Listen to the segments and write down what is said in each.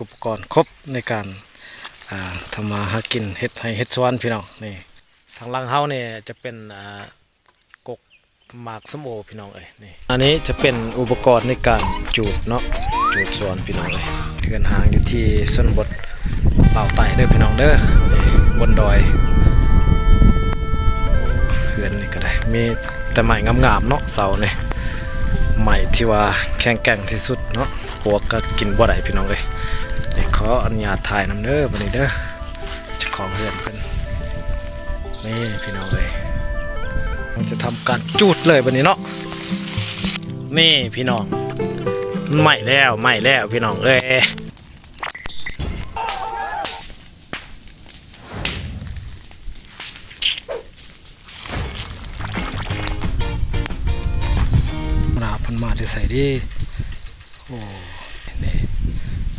อุปกรณ์ครบในการาทำมาหากินเฮ็ดให้เฮ็ดสวนพี่น้องนี่ทางลังเฮาเนี่ยจะเป็นกกหมากสมโอพี่น้องเอ้ยนี่อันนี้จะเป็นอุปกรณ์ในการจูดเนาะจูดสวนพี่น้องเอ้ยเดินหางอยู่ที่ชนบทเป่าไตเด้อพี่น้องเด้อนี่บนดอยเพื่อนนี่ก็ได้มีแต่ไม้งามๆเนาะเสาเนี่ยใหม่ที่ว่าแข็งแกร่งที่สุดเนาะพวกก็กินบ่ได้พี่น้องเลย ออนุญาตถ่ายน้ำเด้อบัดนี้เด้อจะของเรือนเพิ่นนี่พี่น้องเลยมันจะทำการจูดเลยบัดนี้เนาะนี่พี่น้องใหม่แล้วใหม่แล้วพี่น้องเอ้ยหนาพันมาจะใส่ดิโอ้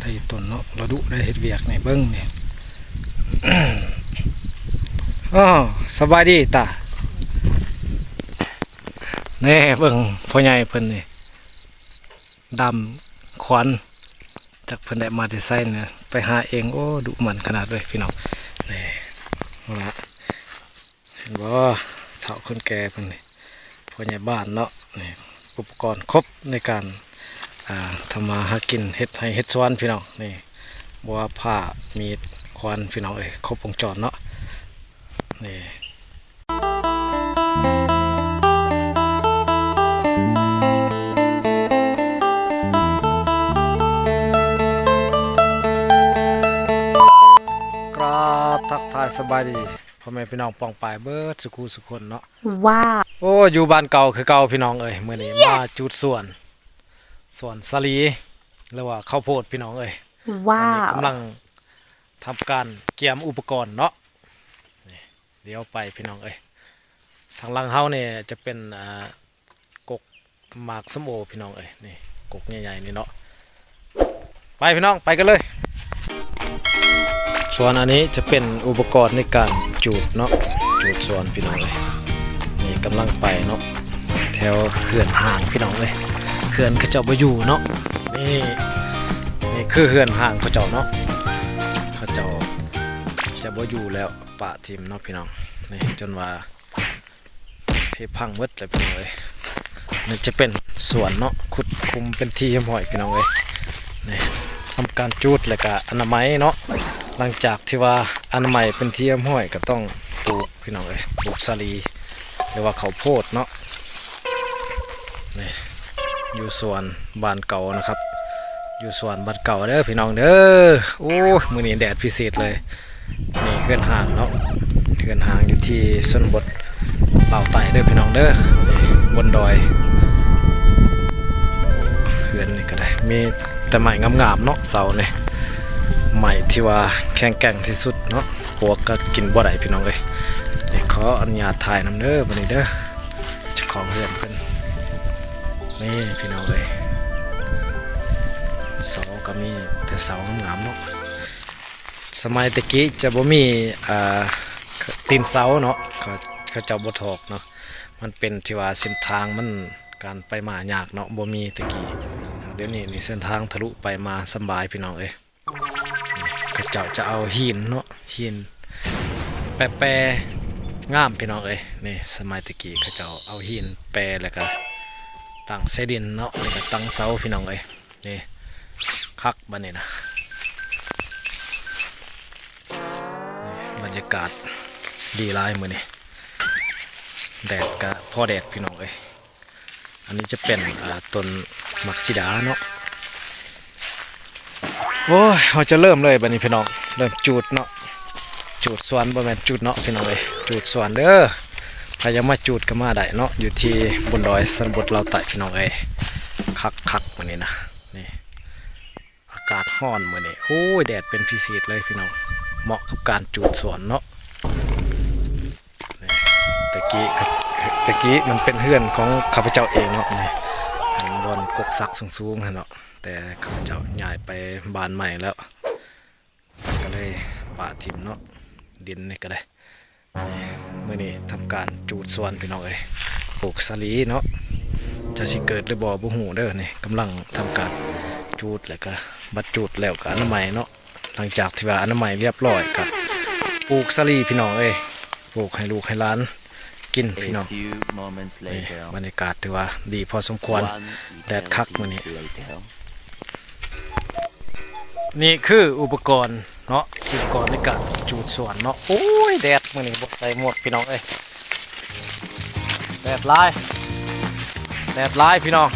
ได้ต้นเนาะระดุได้เฮ็ดเวียกในเบิ้งเนี่อ๋อสบายดีตาแนี่เบิ่งพ่อใหญ่เพิ่นนี่ดำขวัญจากเพิ่นได้มาที่ไซน์เนี่ยไปหาเองโอ้ดุมันขนาดเลยพี่น้องนี่เอาละเห็นบ่เฒ่าคนแก่เพิ่นนี่พ่อใหญ่บ้านเนาะนี่อุปกรณ์ครบในการ ทำมาหากินเฮ็ดให้เฮ็ดสวนพี่น้องนี่บัวผ้ามีดขวานพี่น้องเอ้ยครบวงจรเนาะนี่กราบทักทายสบายดีพ่อแม่พี่น้องปองปายเบิดสุขูสุคนเนาะว้าวโอ้อยู่บ้านเก่าคือเก่าพี่น้องเอ้ยมื้อนี้มาจุดสวน สวนสลีหรือว่าข้าวโพดพี่น้องเอ้ยว้าตอนนี้วกำลังทำการเกียมอุปกรณ์เนาะนี่เดี๋ยวไปพี่น้องเอ้ยทางหลังเฮาเนี่ยจะเป็นอ่ากกหมากส้มโอพี่น้องเอ้ยนี่กกใหญ่ๆนี่เนาะไปพี่น้องไปกันเลย ส่วนอันนี้จะเป็นอุปกรณ์ในการจูดเนาะจูดสวนพี่น้องเอ้ยนี่กำลังไปเนาะแถวเขื่อนห่างพี่น้องเอ้ย เขื่อนเขาเจ้าบ่อยู่เนาะนี่นี่คือเฮือนห่างเขาเจ้าเนาะเขาเจ้าจะบ่อยู่แล้วปะทิมเนาะพี่น้องนี่จนว่าเพพังหมดเลยพี่น้องเอ้ยนี่จะเป็นสวนเนาะขุดคุมเป็นที่หอยพี่น้องเอ้ยนี่ทำการจูดแล้วก็อนามัยเนาะหลังจากที่ว่าอนามัยเป็นที่ห้อยก็ต้องปลูกพี่น้องเอ้ยปลูกสาลีหรือว่าเขาโพดเนาะ อยู่สวนบ้านเก่านะครับ อยู่สวนบ้านเก่าเด้อพี่น้องเด้อโอ้มือนี้แดดพิเศษเลยนี่เฮือนห่างเนาะเฮือนห่างอยู่ที่ชนบทเป่าไต่เด้อพี่น้องเด้อนี่บนดอยเฮือนนี่ก็ได้มีแต่ไม้งามๆเนาะเสาเนี่ยไม้ที่ว่าแข็งแกร่งที่สุดเนาะพวกก็กินบ่ได้พี่น้องเลยนี่ขออนุญาตถ่ายน้ำเด้อบัดนี้เด้อจ้าของเฮือนเพิ่น นี่พี่น้องเลยเสาก็มีแต่เสางามเนาะสมัยตะกี้จะบ่มีอ่าตีนเสาเนาะเขาเขาเจ้าบ่ถอกเนาะมันเป็นที่ว่าเส้นทางมันการไปมายากเนาะบ่มีตะกี้เดี๋ยวนี้นี่เส้นทางทะลุไปมาสบายพี่น้องเอ้ยเขาเจ้าจะเอาหินเนาะหินแปรๆงามพี่น้องเอ้ยนี่สมัยตะกี้เขาเจ้าเอาหินแปรแล้วก็ ตั้งเสดินเนาะแล้วก็ตั้งเสาพี่น้องเอ้ยนี่คักบันนี้นะนบรรยากาศดีหลายมือนี่แดดกะพ่อแดดพี่น้องเอ้ยอันนี้จะเป็นต้นมักซิดาเนาะโอ้ยเราจะเริ่มเลยบันนี้พี่น้อง เริ่มจูดเนาะจูดสวนบ่แม่นจูดเนาะพี่น้องเอ้ยจูดสวนเด้อ ใครยังมาจูดก็มาได้เนาะอยู่ที่บนดอยสันบดเราไต่พี่น้องเอ้ยคักคักวันนี้นะนี่อากาศร้อนมือนี้โอ้ยแดดเป็นพิเศษเลยพี่น้องเหมาะกับการจูดสวนเนาะนี่ตะกี้ตะกี้มันเป็นเฮือนของข้าพเจ้าเองเนาะนี่อันบนกกซักสูงๆหั่นเนาะแต่ข้าพเจ้าย้ายไปบ้านใหม่แล้ว ก็เลยป่าทิมเนาะดินนี่ก็ได้ นี่มื้อนี้ทำการจูดสวนพี่น้องเอ้ยปลูกสลีเนาะจะสิเกิดหรือบ่อบ่ฮู้เด้อนี่กำลังทำการจูดแล้วก็บัดจูดแล้วก็อนามัยเนาะหลังจากที่ว่าอนามัยเรียบร้อยก็ปลูกสลีพี่น้องเอ้ยปลูกให้ลูกให้หลานกินพี่น้องนี่บรรยากาศถือว่าดีพอสมควรแดดคักมื้อนี้นี่คืออุปกรณ์เนาะอุปกรณ์ในการจูดสวนเนาะโอ้ยแดด มื้อนี้บ่ใส่หมวกพี่น้องเอ้ยแดดหลายแดดหลายพี่น้อง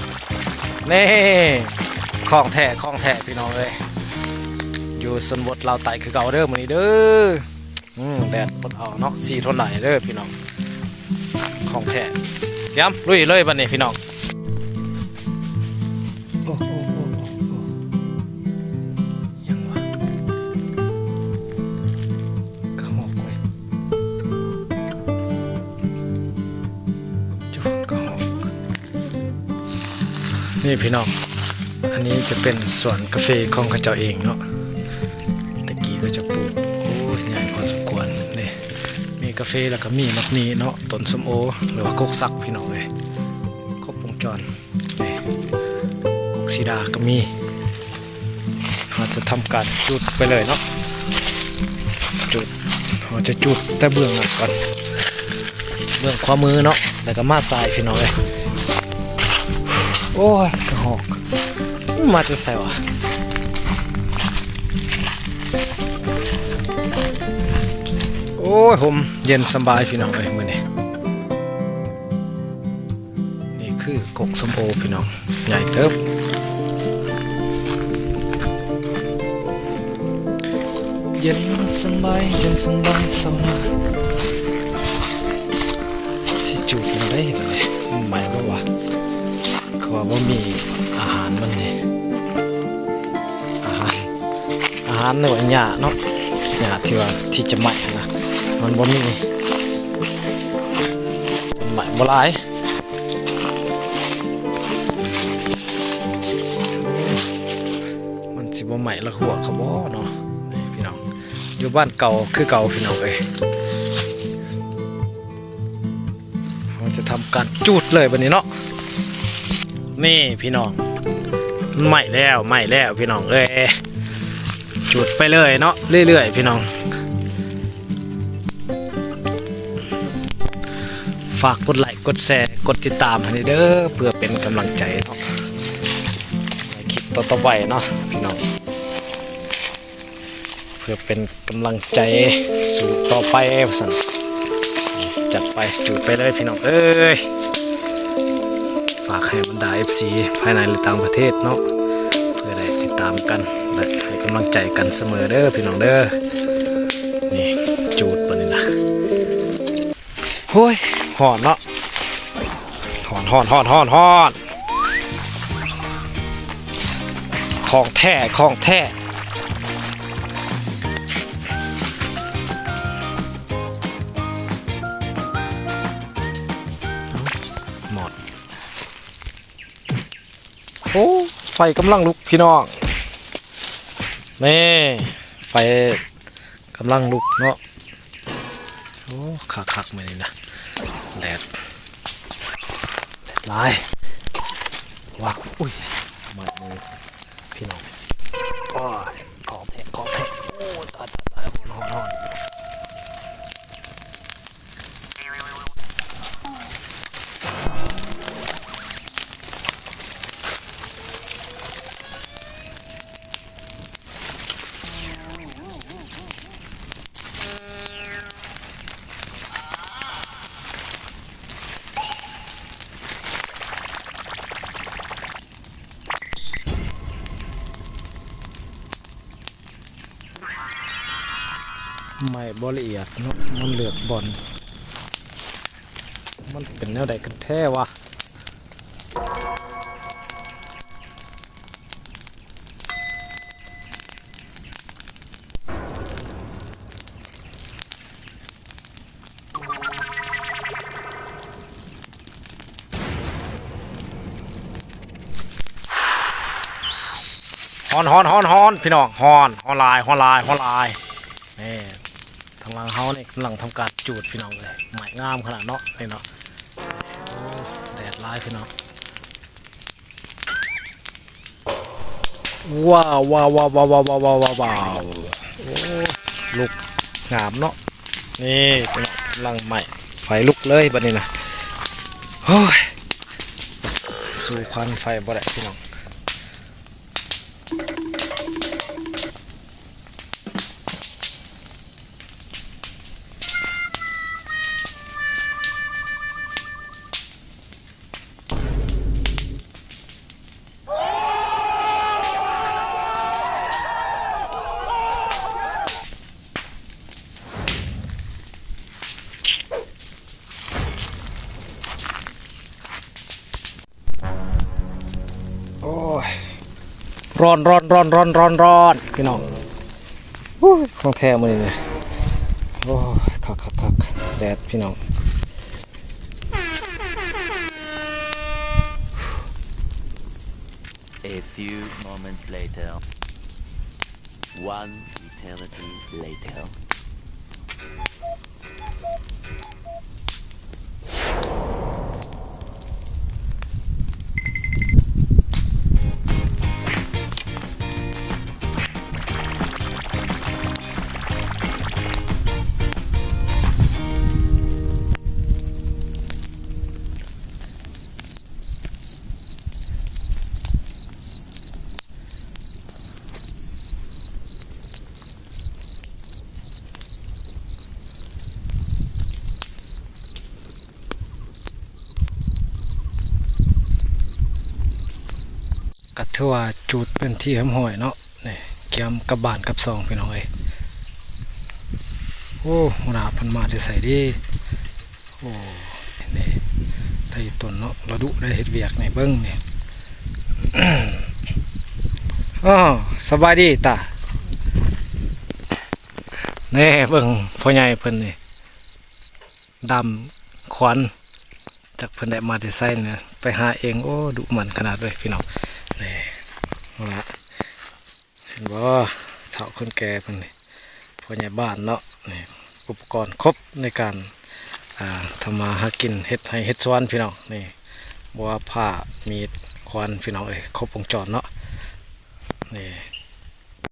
นี่ของแท้ของแท้พี่น้องเอ้ยอยู่สนบทลาไต่คือเก่าเด้อมือนี้เด้ออืมแดดบ่เอาเนาะสีทนไหลเด้อพี่น้องของแท้ย้ำลุยเลยบัดนี้พี่น้อง นี่พี่น้อง อันนี้จะเป็นสวนกาแฟของข้าเจ้าเองเนาะตะกี้ก็จะปลูกโอ้ยใหญ่พอสมควรนี่มีกาแฟแล้วก็มีมักนีเนาะต้นส้มโอหรือว่ากกซักพี่น้องเลยครบวงจรนี่กกสีดาก็มีเราจะทำการจุดไปเลยเนาะจุดเราจะจุดแต่เบื้องหลังก่อน เบื้องขวามือเนาะแล้วก็มาซ้ายพี่น้องเลย โอ้ยกระหอกมาจะใส่วะโอ้ยผมเย็นสบายพี่น้องเลยมือนี้นี่คือกกสมโอพี่น้องใหญ่เติบเย็นสบายเย็นสบายสบายสิจูดมาได้แบบนี้หมายว่าวะ เขาว่ามีอาหารมันนี่อาหารอาหารในวันหยาเนาะหยาที่ว่าที่จะใหม่นะมันบ่มีใหม่บ่หลายมันสิบ่ใหม่ละหัวเขาบ่เนาะพี่น้องอยู่บ้านเก่าคือเก่าพี่น้องเอ้ยเราจะทำการจูดเลยวันนี้เนาะ นี่พี่น้องใหม่แล้วใหม่แล้วพี่น้องเอ้ยจูดไปเลยเนาะเรื่อยๆพี่น้อง ฝากกดไลค์กดแชร์กดติดตามให้เด้อเพื่อเป็นกำลังใจเนาะในคลิปต่อๆไปเนาะพี่น้องเพื่อเป็นกำลังใจสู่ต่อไปสันจัดไปจุดไปเลยพี่น้องเอ้ย ให้บรรดา FC ภายในและต่างประเทศเนาะเพื่อได้ติดตามกันและให้กำลังใจกันเสมอเด้อพี่น้องเด้อนี่จูดปะนี่นะโอ้ยหอนเนาะหอนหอนหอนหอนหอนของแท้ของแท้ โอ้ไฟกำลังลุกพี่น้องนี่ไฟกำลังลุกเนาะโอ้คักคักมาเลยนะแดดแดดลายว้าอุ้ยมามือพี่น้องโอ้ย บละเอียดเนาะมันเหลือกบอลมันเป็นแนวใดกันแท้วะฮอนฮอนฮอนฮอนพี่น้องฮอนฮอนลายฮอนลายฮอนลายนี่างหลังเฮาเนี่กำลังทำการจูดพี่น้องเลยใหม่งามขนาดเนาะนี่เนาะโอ้แดดร้ายพี่น้องว้าวว้าวว้าวว้าวว้าวว้าวว้าวว้าวโอ้ลูกงามเนาะนี่เป็นลังใหม่ไฟลุกเลยบัดนี้นะโอ้ยสู้ควันไฟบ่ได้พี่น้อง ร้อนร้อนร้อนร้อนร้อนร้อนพี่น้องโอ้ยของแท้มือนี่โอ้คักคักคักแดดพี่น้อง ถือว่าจูดเป็นที่ห้ำห่อยเนาะนี่เกี่ยมกับบานกับซองพี่น้องเอ้ยโอ้หนาพันมาได้ใส่ดีโอ้นี่ได้ต้นเนาะราดุได้เฮ็ดเวียกในเบิ้งนี่อ๋อสบายดีตาแนี่เบิ่งพ่อใหญ่เพิ่นนี่ดำขวัญจากเพิ่นได้มาได้ใส่เนี่ยไปหาเองโอ้ดุมันขนาดเลยพี่น้อง เอาละเห็นบ่เฒ่าคนแก่เพิ่นนี่พ่อใหญ่บ้านเนาะนี่อุปกรณ์ครบในการอ่าทำมาหากินเฮ็ดให้เฮ็ดสวนพี่น้องนี่บ่ว่าผ้ามีดควานพี่น้องเอ้ยครบวงจรเนาะนี่